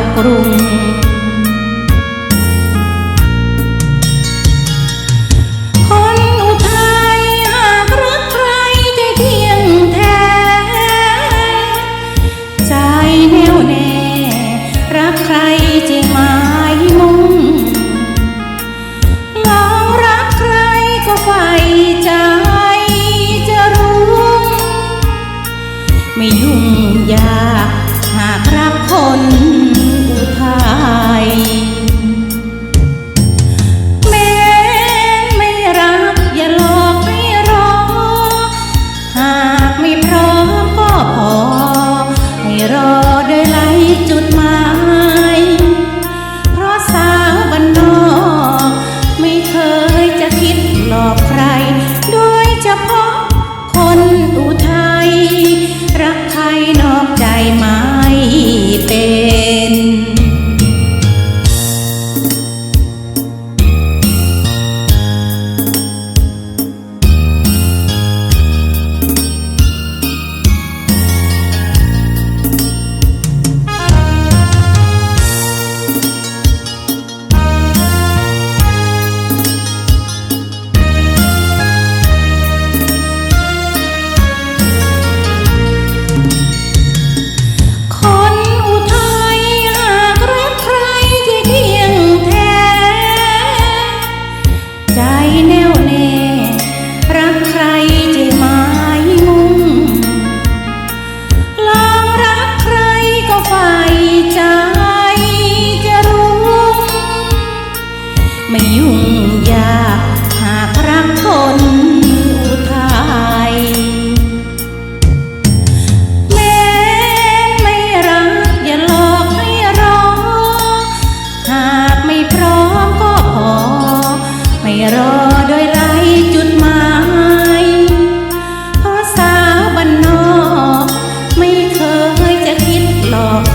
វក្រុង ยากหากรักคนอุทัยแม้ไม่รักอย่าหลอกให้รอ หากไม่พร้อมก็พอ ไม่รอโดยไรจุดหมายเพราะสาวบ้านนอก ไม่เคยจะคิดหลอก